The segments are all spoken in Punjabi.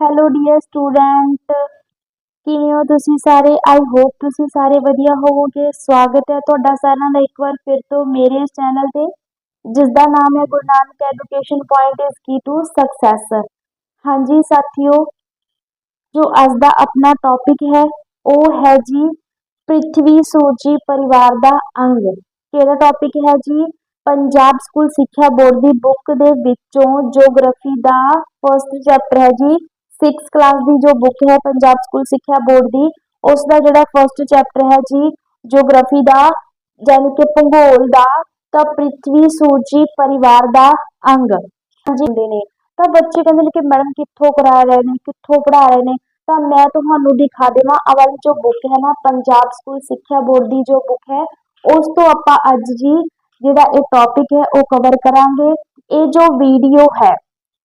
ਹੈਲੋ ਡੀਅਰ ਸਟੂਡੈਂਟ ਕਿਵੇਂ ਹੋ ਤੁਸੀਂ ਸਾਰੇ? ਆਈ ਹੋਪ ਤੁਸੀਂ ਸਾਰੇ ਵਧੀਆ ਹੋਵੋਗੇ। ਸਵਾਗਤ ਹੈ ਤੁਹਾਡਾ ਸਾਰਿਆਂ ਦਾ ਇੱਕ ਵਾਰ ਫਿਰ ਤੋਂ ਮੇਰੇ ਇਸ ਚੈਨਲ ਤੇ ਜਿਸ ਦਾ ਨਾਮ ਹੈ ਗੁਰੂ ਨਾਨਕ ਐਜੂਕੇਸ਼ਨ ਪੁਆਇੰਟ ਇਸ ਕੀ ਟੂ ਸਕਸੈਸ ਹਾਂਜੀ, ਸਾਥੀਓ, ਜੋ ਅੱਜ ਦਾ ਆਪਣਾ ਟੌਪਿਕ ਹੈ, ਉਹ ਹੈ ਜੀ ਪ੍ਰਿਥਵੀ ਸੂਰਜੀ ਪਰਿਵਾਰ ਦਾ ਅੰਗ। ਕਿਹੜਾ ਟੌਪਿਕ ਹੈ ਜੀ? ਪੰਜਾਬ ਸਕੂਲ ਸਿੱਖਿਆ ਬੋਰਡ ਦੀ ਬੁੱਕ ਦੇ ਵਿੱਚੋਂ ਜੀਓਗ੍ਰਾਫੀ ਦਾ ਫਰਸਟ ਚੈਪਟਰ ਹੈ ਜੀ। 6th ਕਲਾਸ ਦੀ ਜੋ ਬੁੱਕ ਹੈ, ਪੰਜਾਬ ਸਕੂਲ ਸਿੱਖਿਆ ਬੋਰਡ ਦੀ ਉਸ ਦਾ ਜਿਹੜਾ ਫਰਸਟ ਚੈਪਟਰ ਹੈ ਜੀ ਜੀਓਗ੍ਰਾਫੀ ਦਾ ਯਾਨੀ ਕਿ ਭੂਗੋਲ ਦਾ, ਤਾਂ ਪ੍ਰਿਥਵੀ, ਸੂਰਜੀ ਪਰਿਵਾਰ ਦਾ ਅੰਗ ਹਾਂਜੀ ਨੇ। ਤਾਂ ਬੱਚੇ ਕਹਿੰਦੇ ਨੇ ਕਿ ਮੈਡਮ ਕਿੱਥੋਂ ਕਰਾ ਰਹੇ ਨੇ, ਕਿੱਥੋਂ ਪੜ੍ਹਾ ਰਹੇ ਨੇ? ਤਾਂ ਮੈਂ ਤੁਹਾਨੂੰ ਦਿਖਾ ਦੇਵਾਂ, ਆਹ ਵਾਲੀ ਜੋ ਬੁੱਕ ਹੈ ਨਾ, ਪੰਜਾਬ ਸਕੂਲ ਸਿੱਖਿਆ ਬੋਰਡ ਦੀ ਜੋ ਬੁੱਕ ਹੈ, ਉਸ ਤੋਂ ਆਪਾਂ ਅੱਜ ਜੀ ਜਿਹੜਾ ਇਹ ਟੌਪਿਕ ਹੈ, ਉਹ ਕਵਰ ਕਰਾਂਗੇ। ਇਹ ਜੋ ਵੀਡੀਓ ਹੈ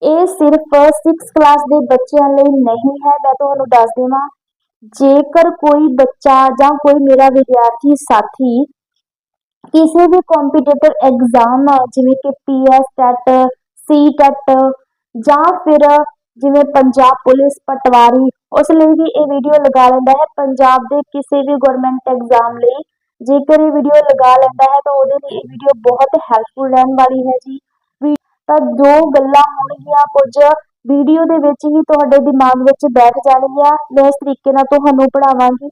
ਇਹ ਸਿਰਫ 6th ਕਲਾਸ ਦੇ ਬੱਚਿਆਂ ਲਈ ਨਹੀਂ ਹੈ, ਮੈਂ ਤੁਹਾਨੂੰ ਦੱਸ ਦੇਵਾਂ। ਜੇਕਰ ਕੋਈ ਬੱਚਾ ਜਾਂ ਕੋਈ ਮੇਰਾ ਵਿਦਿਆਰਥੀ ਸਾਥੀ ਕਿਸੇ ਵੀ ਕੰਪੀਟੀਟਿਵ ਐਗਜ਼ਾਮ ਜਿਵੇਂ ਕਿ ਪੀਐਸ ਟੈਟ ਸੀ ਟੈਟ ਜਾਂ ਫਿਰ ਜਿਵੇਂ ਪੰਜਾਬ ਪੁਲਿਸ ਪਟਵਾਰੀ, ਉਸ ਲਈ ਵੀ ਇਹ ਵੀਡੀਓ ਲਗਾ ਲੈਂਦਾ ਹੈ। ਪੰਜਾਬ ਦੇ ਕਿਸੇ ਵੀ ਗਵਰਨਮੈਂਟ ਐਗਜ਼ਾਮ ਲਈ ਜੇਕਰ ਇਹ ਵੀਡੀਓ ਲਗਾ ਲੈਂਦਾ ਹੈ, ਤਾਂ ਉਹਦੇ ਲਈ ਇਹ ਵੀਡੀਓ ਬਹੁਤ ਹੈਲਪਫੁਲ ਰਹਿਣ ਵਾਲੀ ਹੈ ਜੀ। ਤਾਂ ਜੋ ਗੱਲਾਂ ਹੋਣਗੀਆਂ, ਕੁਝ ਵੀਡੀਓ ਦੇ ਵਿੱਚ ਹੀ ਤੁਹਾਡੇ ਦਿਮਾਗ ਵਿੱਚ ਬੈਠ ਜਾਣਗੀਆਂ। ਮੈਂ ਇਸ ਤਰੀਕੇ ਨਾਲ ਤੁਹਾਨੂੰ ਪੜ੍ਹਾਵਾਂਗੀ।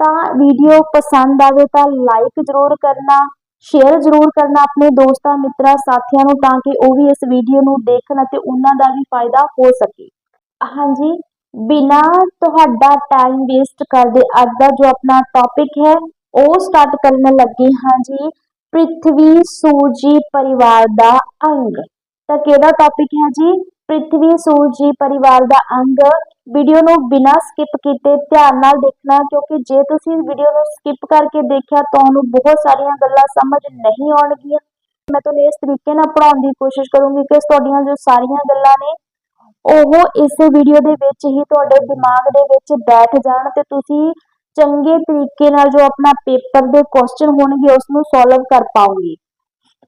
ਤਾਂ ਵੀਡੀਓ ਪਸੰਦ ਆਵੇ ਤਾਂ ਲਾਈਕ ਜ਼ਰੂਰ ਕਰਨਾ ਸ਼ੇਅਰ ਜ਼ਰੂਰ ਕਰਨਾ ਆਪਣੇ ਦੋਸਤਾਂ, ਮਿੱਤਰਾਂ, ਸਾਥੀਆਂ ਨੂੰ ਤਾਂ ਕਿ ਉਹ ਵੀ ਇਸ ਵੀਡੀਓ ਨੂੰ ਦੇਖਣ ਅਤੇ ਉਹਨਾਂ ਦਾ ਵੀ ਫਾਇਦਾ ਹੋ ਸਕੇ। ਹਾਂਜੀ, ਬਿਨਾ ਤੁਹਾਡਾ ਟਾਈਮ ਵੇਸਟ ਕਰਦੇ ਅੱਜ ਦਾ ਜੋ ਆਪਣਾ ਟੌਪਿਕ ਹੈ, ਉਹ ਸਟਾਰਟ ਕਰਨ ਲੱਗੇ ਹਾਂ ਜੀ। ਪ੍ਰਿਥਵੀ ਸੂਰਜੀ ਪਰਿਵਾਰ ਦਾ ਅੰਗ। ਤਾਂ ਕਿਹੜਾ ਟੌਪਿਕ ਹੈ ਜੀ? ਪ੍ਰਿਥਵੀ, ਸੂਰਜੀ ਪਰਿਵਾਰ ਦਾ ਅੰਗ। ਵੀਡੀਓ ਨੂੰ ਬਿਨਾਂ ਸਕਿਪ ਕੀਤੇ ਧਿਆਨ ਨਾਲ ਦੇਖਣਾ, ਕਿਉਂਕਿ ਜੇ ਤੁਸੀਂ ਵੀਡੀਓ ਨੂੰ ਸਕਿਪ ਕਰਕੇ ਦੇਖਿਆ, ਤੁਹਾਨੂੰ ਬਹੁਤ ਸਾਰੀਆਂ ਗੱਲਾਂ ਸਮਝ ਨਹੀਂ ਆਉਣਗੀਆਂ। ਮੈਂ ਤੁਹਾਨੂੰ ਇਸ ਤਰੀਕੇ ਨਾਲ ਪੜਾਉਣ ਦੀ ਕੋਸ਼ਿਸ਼ ਕਰੂੰਗੀ ਕਿ ਤੁਹਾਡੀਆਂ ਜੋ ਸਾਰੀਆਂ ਗੱਲਾਂ ਨੇ, ਉਹ ਇਸ ਵੀਡੀਓ ਦੇ ਵਿੱਚ ਹੀ ਤੁਹਾਡੇ ਦਿਮਾਗ ਦੇ ਵਿੱਚ ਬੈਠ ਜਾਣ ਤੇ ਤੁਸੀਂ ਚੰਗੇ ਤਰੀਕੇ ਨਾਲ ਜੋ ਆਪਣਾ ਪੇਪਰ ਦੇ ਕੁਐਸਚਨ ਹੋਣਗੇ ਉਸ ਨੂੰ ਸੋਲਵ ਕਰ ਪਾਓਗੇ।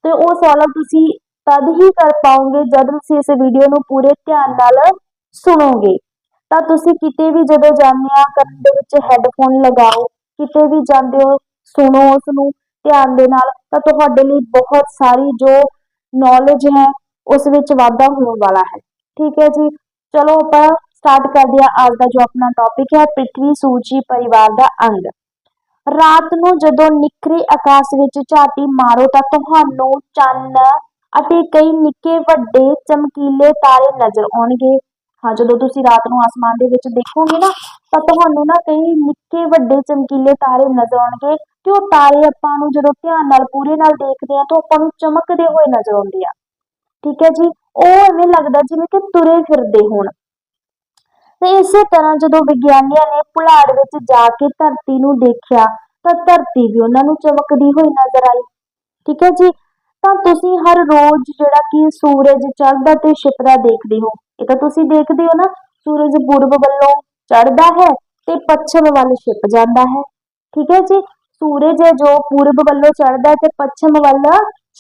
ਤੇ ਉਹ ਸੋਲਵ ਤੁਸੀਂ ਤਦ ਹੀ ਕਰ ਪਾਓਗੇ ਜਦ ਤੁਸੀਂ ਇਸ ਵੀਡੀਓ ਨੂੰ ਪੂਰੇ ਧਿਆਨ ਨਾਲ ਸੁਣੋਗੇ। ਤਾਂ ਤੁਸੀਂ ਕਿਤੇ ਵੀ ਜਦੋਂ ਜਾਂਦੇ ਆ ਕੰਨ ਦੇ ਵਿੱਚ ਹੈੱਡਫੋਨ ਲਗਾਓ, ਕਿਤੇ ਵੀ ਜਾਂਦੇ ਹੋ, ਸੁਣੋ ਉਸ ਨੂੰ ਧਿਆਨ ਦੇ ਨਾਲ, ਤਾਂ ਤੁਹਾਡੇ ਲਈ ਬਹੁਤ ਸਾਰੀ ਜੋ ਨੌਲੇਜ ਹੈ, ਉਸ ਵਿੱਚ ਵਾਧਾ ਹੋਣ ਵਾਲਾ ਹੈ। ਠੀਕ ਹੈ ਜੀ? ਚਲੋ ਆਪਾਂ ਸਟਾਰਟ ਕਰਦੇ ਹਾਂ ਅੱਜ ਦਾ ਜੋ ਆਪਣਾ ਟੌਪਿਕ ਹੈ, ਪ੍ਰਿਥਵੀ ਸੂਚੀ ਪਰਿਵਾਰ ਦਾ ਅੰਗ। ਰਾਤ ਨੂੰ ਜਦੋਂ ਨਿਖਰੇ ਆਕਾਸ਼ ਵਿੱਚ ਝਾਤੀ ਮਾਰੋ, ਤਾਂ ਤੁਹਾਨੂੰ ਚੰਨ ਅਤੇ ਕਈ ਨਿੱਕੇ ਵੱਡੇ ਚਮਕੀਲੇ ਤਾਰੇ ਨਜ਼ਰ ਆਉਣਗੇ। ਹਾਂ, ਜਦੋਂ ਤੁਸੀਂ ਰਾਤ ਨੂੰ ਆਸਮਾਨ ਦੇ ਵਿੱਚ ਦੇਖੋਗੇ ਨਾ, ਤਾਂ ਤੁਹਾਨੂੰ ਨਾ ਕਈ ਨਿੱਕੇ ਵੱਡੇ ਚਮਕੀਲੇ ਤਾਰੇ ਨਜ਼ਰ ਆਉਣਗੇ ਤੇ ਉਹ ਤਾਰੇ ਆਪਾਂ ਨੂੰ ਜਦੋਂ ਧਿਆਨ ਨਾਲ, ਪੂਰੇ ਨਾਲ ਦੇਖਦੇ ਆ ਤਾਂ ਆਪਾਂ ਨੂੰ ਚਮਕਦੇ ਹੋਏ ਨਜ਼ਰ ਆਉਂਦੇ ਆ। ਠੀਕ ਹੈ ਜੀ? ਉਹ ਐਵੇਂ ਲੱਗਦਾ ਜਿਵੇਂ ਕਿ ਤੁਰੇ ਫਿਰਦੇ ਹੋਣ। ਤੇ ਇਸੇ ਤਰ੍ਹਾਂ ਜਦੋਂ ਵਿਗਿਆਨੀਆਂ ਨੇ ਪੁਲਾੜ ਵਿੱਚ ਜਾ ਕੇ ਧਰਤੀ ਨੂੰ ਦੇਖਿਆ, ਤਾਂ ਧਰਤੀ ਵੀ ਉਹਨਾਂ ਨੂੰ ਚਮਕਦੀ ਹੋਈ ਨਜ਼ਰ ਆਈ। ਠੀਕ ਹੈ ਜੀ? ਤਾਂ ਤੁਸੀਂ ਹਰ ਰੋਜ਼ ਜਿਹੜਾ ਕਿ ਸੂਰਜ ਚੜ੍ਹਦਾ ਤੇ ਛਿਪਦਾ ਦੇਖਦੇ ਹੋ। ਇਹ ਤਾਂ ਤੁਸੀਂ ਦੇਖਦੇ ਹੋ ਨਾ, ਸੂਰਜ ਪੂਰਬ ਵੱਲੋਂ ਚੜ੍ਹਦਾ ਹੈ ਤੇ ਪੱਛਮ ਵੱਲ ਛਿਪ ਜਾਂਦਾ ਹੈ। ਠੀਕ ਹੈ ਜੀ? ਸੂਰਜ ਹੈ ਜੋ ਪੂਰਬ ਵੱਲੋਂ ਚੜ੍ਹਦਾ ਤੇ ਪੱਛਮ ਵੱਲ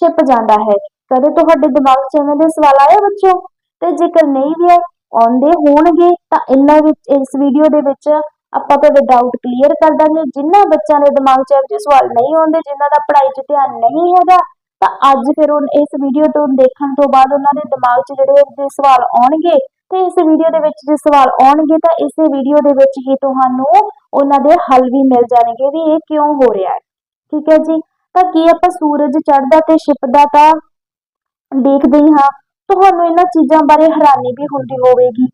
ਛਿਪ ਜਾਂਦਾ ਹੈ। ਕਦੇ ਤੁਹਾਡੇ ਦਿਮਾਗ 'ਚ ਐਵੇਂ ਦੇ ਸਵਾਲ ਆਏ ਬੱਚੋ ਤੇ ਜੇਕਰ ਨਹੀਂ ਵੀ ਆਉਂਦੇ ਹੋਣਗੇ, ਤਾਂ ਇਹਨਾਂ ਵਿੱਚ, ਇਸ ਵੀਡੀਓ ਦੇ ਵਿੱਚ ਆਪਾਂ ਤੁਹਾਡੇ ਡਾਊਟ ਕਲੀਅਰ ਕਰ ਦਾਂਗੇ। ਜਿਨ੍ਹਾਂ ਬੱਚਿਆਂ ਦੇ ਦਿਮਾਗ 'ਚ ਇਹ ਜਿਹੇ ਸਵਾਲ ਨਹੀਂ ਆਉਂਦੇ, ਜਿਨ੍ਹਾਂ ਦਾ ਪੜ੍ਹਾਈ 'ਚ ਧਿਆਨ ਨਹੀਂ ਹੈਗਾ ਤਾਂ ਅੱਜ ਫਿਰ ਉਹ ਇਸ ਵੀਡੀਓ ਤੋਂ ਦੇਖਣ ਤੋਂ ਬਾਅਦ ਉਹਨਾਂ ਦੇ ਦਿਮਾਗ 'ਚ ਜਿਹੜੇ ਇਹੋ ਸਵਾਲ ਆਉਣਗੇ ਤੇ ਇਸ ਵੀਡੀਓ ਦੇ ਵਿੱਚ ਜੇ ਸਵਾਲ ਆਉਣਗੇ ਤਾਂ ਇਸੇ ਵੀਡੀਓ ਦੇ ਵਿੱਚ ਹੀ ਤੁਹਾਨੂੰ ਉਹਨਾਂ ਦੇ ਹੱਲ ਵੀ ਮਿਲ ਜਾਣਗੇ ਵੀ ਇਹ ਕਿਉਂ ਹੋ ਰਿਹਾ ਹੈ। ਠੀਕ ਹੈ ਜੀ? ਤਾਂ ਕੀ ਆਪਾਂ ਸੂਰਜ ਚੜ੍ਹਦਾ ਤੇ ਛਿਪਦਾ ਤਾਂ ਦੇਖਦੇ ਹੀ ਹਾਂ। ਤੁਹਾਨੂੰ ਇਹਨਾਂ ਚੀਜ਼ਾਂ ਬਾਰੇ ਹੈਰਾਨੀ ਵੀ ਹੁੰਦੀ ਹੋਵੇਗੀ।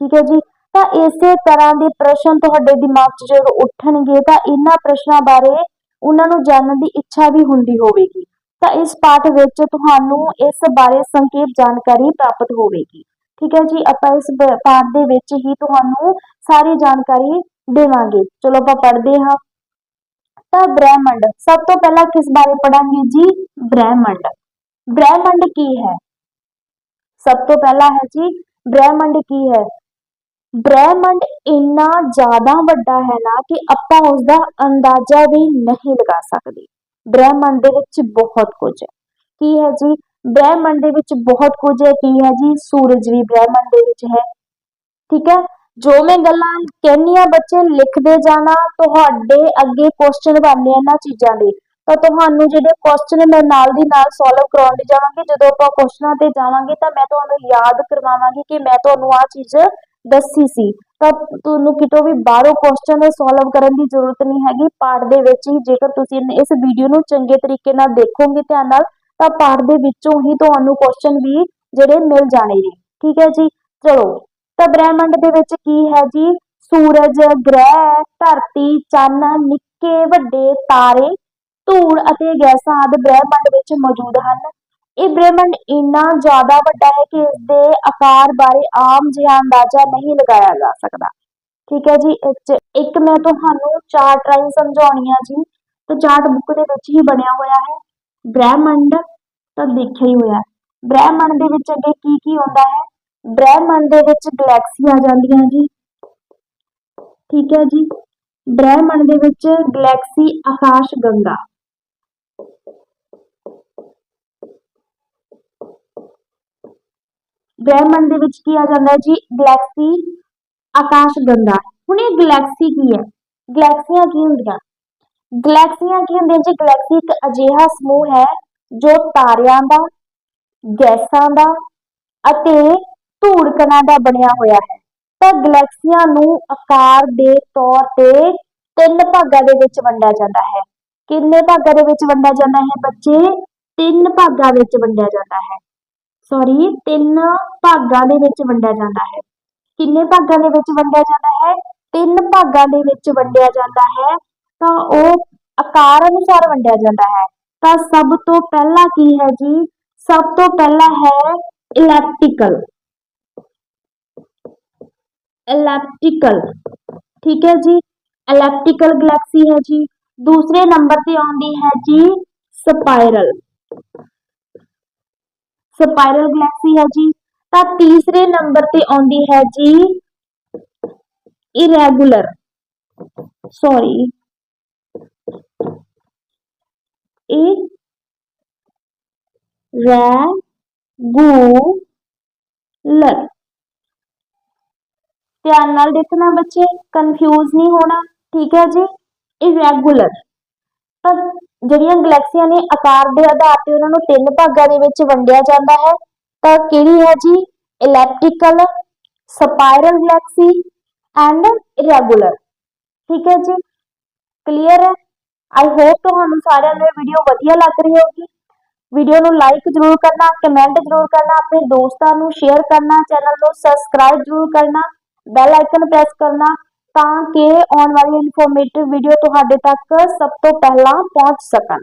ਠੀਕ ਹੈ ਜੀ? ਤਾਂ ਇਸੇ ਤਰ੍ਹਾਂ ਦੇ ਪ੍ਰਸ਼ਨ ਤੁਹਾਡੇ ਦਿਮਾਗ 'ਚ ਜਦੋਂ ਉੱਠਣਗੇ ਤਾਂ ਇਹਨਾਂ ਪ੍ਰਸ਼ਨਾਂ ਬਾਰੇ ਉਹਨਾਂ ਨੂੰ ਜਾਣਨ ਦੀ ਇੱਛਾ ਵੀ ਹੁੰਦੀ ਹੋਵੇਗੀ। ਤਾਂ ਇਸ ਪਾਠ ਵਿੱਚ ਤੁਹਾਨੂੰ ਇਸ ਬਾਰੇ ਸੰਖੇਪ ਜਾਣਕਾਰੀ ਪ੍ਰਾਪਤ ਹੋਵੇਗੀ। ਠੀਕ ਹੈ ਜੀ, ਆਪਾਂ ਇਸ ਪਾਠ ਦੇ ਵਿੱਚ ਹੀ ਤੁਹਾਨੂੰ ਸਾਰੀ ਜਾਣਕਾਰੀ ਦੇਵਾਂਗੇ। ਚਲੋ ਆਪਾਂ ਪੜ੍ਹਦੇ ਹਾਂ। ਤਾਂ ਬ੍ਰਹਿਮੰਡ, ਸਭ ਤੋਂ ਪਹਿਲਾਂ ਕਿਸ ਬਾਰੇ ਪੜਾਂਗੇ ਜੀ? ਬ੍ਰਹਿਮੰਡ। ਬ੍ਰਹਿਮੰਡ ਕੀ ਹੈ? ਸਭ ਤੋਂ ਪਹਿਲਾਂ ਹੈ ਜੀ, ਬ੍ਰਹਿਮੰਡ ਕੀ ਹੈ? ਬ੍ਰਹਿਮੰਡ ਇੰਨਾ ਜ਼ਿਆਦਾ ਵੱਡਾ ਹੈ ਨਾ ਕਿ ਆਪਾਂ ਉਸ ਦਾ ਅੰਦਾਜ਼ਾ ਵੀ ਨਹੀਂ ਲਗਾ ਸਕਦੇ। ਬ੍ਰਹਿਮੰਡ ਦੇ ਵਿੱਚ ਬਹੁਤ ਕੁਝ ਹੈ। ਕੀ ਹੈ ਜੀ? ਬ੍ਰਹਿਮੰਡ ਦੇ ਵਿੱਚ ਬਹੁਤ ਕੁਝ ਹੈ। ਕੀ ਹੈ ਜੀ? ਸੂਰਜ ਵੀ ਬ੍ਰਹਿਮੰਡ ਦੇ ਵਿੱਚ ਹੈ। ਠੀਕ ਹੈ? ਜੋ ਮੈਂ ਗੱਲਾਂ ਕਹਿੰਨੀ ਆ ਬੱਚੇ, ਲਿਖਦੇ ਜਾਣਾ, ਤੁਹਾਡੇ ਅੱਗੇ ਕੁਐਸਚਨ ਬਣਨੇ ਆ ਇਹਨਾਂ ਚੀਜ਼ਾਂ ਦੇ। ਤਾਂ ਤੁਹਾਨੂੰ ਜਿਹੜੇ ਕੁਐਸਚਨ ਮੈਂ ਨਾਲ ਦੀ ਨਾਲ ਸੋਲਵ ਕਰਾਉਣ ਕਰਾਉਂਦੀ ਜਾਵਾਂਗੀ, ਜਦੋਂ ਆਪਾਂ ਕੁਐਸਚਨਾਂ ਤੇ ਜਾਵਾਂਗੇ ਤਾਂ ਮੈਂ ਤੁਹਾਨੂੰ ਯਾਦ ਕਰਵਾਵਾਂਗੀ ਕਿ ਮੈਂ ਤੁਹਾਨੂੰ ਆ ਚੀਜ਼ ਦੱਸੀ ਸੀ। ਤਾਂ ਤੁਹਾਨੂੰ ਕਿਤੋਂ ਵੀ ਬਾਹਰੋਂ ਕੁਐਸਚਨ ਸੋਲਵ ਕਰਨ ਦੀ ਜ਼ਰੂਰਤ ਨਹੀਂ ਹੈਗੀ, ਪਾਠ ਦੇ ਵਿੱਚ ਹੀ ਜੇਕਰ ਤੁਸੀਂ ਇਸ ਵੀਡੀਓ ਨੂੰ ਚੰਗੇ ਤਰੀਕੇ ਨਾਲ ਦੇਖੋਗੇ ਧਿਆਨ ਨਾਲ, ਤਾਂ ਪਾਠ ਦੇ ਵਿੱਚੋਂ ਹੀ ਤੁਹਾਨੂੰ ਕੁਐਸਚਨ ਵੀ ਜਿਹੜੇ ਮਿਲ ਜਾਣੇ ਨੇ। ਠੀਕ ਹੈ ਜੀ? ਚਲੋ, ਤਾਂ ਬ੍ਰਹਿਮੰਡ ਦੇ ਵਿੱਚ ਕੀ ਹੈ ਜੀ? ਸੂਰਜ, ਗ੍ਰਹਿ, ਧਰਤੀ, ਚੰਨ, ਨਿੱਕੇ, ਵੱਡੇ, ਤਾਰੇ, ਧੂੜ ਅਤੇ ਗੈਸਾਂ ਆਦਿ ਬ੍ਰਹਿਮੰਡ ਵਿੱਚ ਮੌਜੂਦ ਹਨ। ਇਹ ਬ੍ਰਹਿਮੰਡ ਇੰਨਾ ਜ਼ਿਆਦਾ ਵੱਡਾ ਹੈ ਕਿ ਇਸ ਦੇ ਆਕਾਰ ਬਾਰੇ ਆਮ ਜਿਹਾ ਅੰਦਾਜ਼ਾ ਨਹੀਂ ਲਗਾਇਆ ਜਾ ਸਕਦਾ। ਠੀਕ ਹੈ ਜੀ ਇੱਕ ਮੈਂ ਤੁਹਾਨੂੰ ਚਾਰਟ ਰਾਹੀਂ ਸਮਝਾਉਣੀ ਆ ਜੀ। ਤੇ ਚਾਰਟ ਬੁੱਕ ਦੇ ਵਿੱਚ ਹੀ ਬਣਿਆ ਹੋਇਆ ਹੈ। ਬ੍ਰਹਿਮੰਡ ਤਾਂ ਦੇਖਿਆ ਹੀ ਹੋਇਆ। ਬ੍ਰਹਿਮੰਡ ਦੇ ਵਿੱਚ ਅੱਗੇ ਕੀ ਕੀ ਹੁੰਦਾ ਹੈ? ਬ੍ਰਹਿਮੰਡ ਦੇ ਵਿੱਚ ਗਲੈਕਸੀ ਆ ਜਾਂਦੀਆਂ ਜੀ। ਠੀਕ ਹੈ ਜੀ। ਬ੍ਰਹਿਮੰਡ ਦੇ ਵਿੱਚ ਗਲੈਕਸੀ ਆਕਾਸ਼ ਗੰਗਾ ਬ੍ਰਹਿਮੰਡ ਦੇ ਵਿੱਚ ਕੀ ਆ ਜਾਂਦਾ ਹੈ ਜੀ? ਗਲੈਕਸੀ ਆਕਾਸ਼ ਗੰਗਾ। ਹੁਣ ਇਹ ਗਲੈਕਸੀ ਕੀ ਹੈ? ਗਲੈਕਸੀਆਂ ਕੀ ਹੁੰਦੀਆਂ? ਗਲੈਕਸੀਆਂ ਕੀ ਹੁੰਦੀਆਂ ਜੀ? ਗਲੈਕਸੀ ਇੱਕ ਅਜਿਹਾ ਸਮੂਹ ਹੈ ਜੋ ਤਾਰਿਆਂ ਦਾ, ਗੈਸਾਂ ਦਾ ਅਤੇ ਧੂੜ ਦਾ ਬਣਿਆ ਹੋਇਆ ਹੈ। ਤਾਂ ਗਲੈਕਸੀਆਂ ਨੂੰ ਆਕਾਰ ਦੇ ਤੌਰ ਤੇ ਤਿੰਨ ਭਾਗਾਂ ਦੇ ਵਿੱਚ ਵੰਡਿਆ ਜਾਂਦਾ ਹੈ। ਕਿੰਨੇ ਭਾਗਾਂ ਦੇ ਵਿੱਚ ਵੰਡਿਆ ਜਾਂਦਾ ਹੈ ਬੱਚੇ? ਤਿੰਨ ਭਾਗਾਂ ਵਿੱਚ ਵੰਡਿਆ ਜਾਂਦਾ ਹੈ। ਸੌਰੀ ਤਿੰਨ ਭਾਗਾਂ ਦੇ ਵਿੱਚ ਵੰਡਿਆ ਜਾਂਦਾ ਹੈ। ਕਿੰਨੇ ਭਾਗਾਂ ਦੇ ਵਿੱਚ ਵੰਡਿਆ ਜਾਂਦਾ ਹੈ? ਤਿੰਨ ਭਾਗਾਂ ਦੇ ਵਿੱਚ ਵੰਡਿਆ ਜਾਂਦਾ ਹੈ। ਤਾਂ ਉਹ ਆਕਾਰ ਅਨੁਸਾਰ ਵੰਡਿਆ ਜਾਂਦਾ ਹੈ। ਤਾਂ ਸਭ ਤੋਂ ਪਹਿਲਾਂ ਕੀ ਹੈ ਜੀ? ਸਭ ਤੋਂ ਪਹਿਲਾਂ ਹੈ ਇਲੈਪਟੀਕਲ ਇਲੈਪਟੀਕਲ ਠੀਕ ਹੈ ਜੀ? ਇਲੈਪਟੀਕਲ ਗਲੈਕਸੀ ਹੈ ਜੀ। ਦੂਸਰੇ ਨੰਬਰ ਤੇ ਆਉਂਦੀ ਹੈ ਜੀ ਸਪਾਇਰਲ ਸਪਾਇਰਲ ਗਲੈਕਸੀ ਹੈ ਜੀ। ਤਾਂ ਤੀਸਰੇ ਨੰਬਰ ਤੇ ਆਉਂਦੀ ਹੈ ਜੀ ਇਰੈਗੂਲਰ ਸੌਰੀ ਇਹ ਰੈਗੂਲਰ ਧਿਆਨ ਨਾਲ ਦੇਖਣਾ ਬੱਚੇ ਕਨਫਿਊਜ਼ ਨਹੀਂ ਹੋਣਾ, ਠੀਕ ਹੈ ਜੀ? ਇਰੈਗੂਲਰ ਤਾਂ ਜਿਹੜੀਆਂ ਗਲੈਕਸੀਆਂ ਨੇ ਆਕਾਰ ਦੇ ਆਧਾਰ ਤੇ ਉਹਨਾਂ ਨੂੰ ਤਿੰਨ ਭਾਗਾਂ ਦੇ ਵਿੱਚ ਵੰਡਿਆ ਜਾਂਦਾ ਹੈ, ਤਾਂ ਕਿਹੜੀ ਹੈ ਜੀ? Elliptical spiral galaxy and irregular ਠੀਕ ਹੈ ਜੀ? ਕਲੀਅਰ ਹੈ ਆਈ ਹੋਪ ਤੁਹਾਨੂੰ ਸਾਰਿਆਂ ਨੂੰ ਇਹ ਵੀਡੀਓ ਵਧੀਆ ਲੱਗ ਰਹੀ ਹੋਗੀ ਵੀਡੀਓ ਨੂੰ ਲਾਈਕ ਜ਼ਰੂਰ ਕਰਨਾ ਕਮੈਂਟ ਜ਼ਰੂਰ ਕਰਨਾ, ਆਪਣੇ ਦੋਸਤਾਂ ਨੂੰ ਸ਼ੇਅਰ ਕਰਨਾ ਚੈਨਲ ਨੂੰ ਸਬਸਕ੍ਰਾਈਬ ਜ਼ਰੂਰ ਕਰਨਾ ਬੈਲ ਆਈਕਨ ਪ੍ਰੈਸ ਕਰਨਾ। ਤਾਂ ਕਿ ਆਉਣ ਵਾਲੀ ਇਨਫੋਰਮੇਟਿਵ ਵੀਡੀਓ ਤੁਹਾਡੇ ਤੱਕ ਸਭ ਤੋਂ ਪਹਿਲਾਂ ਪਹੁੰਚ ਸਕਣ।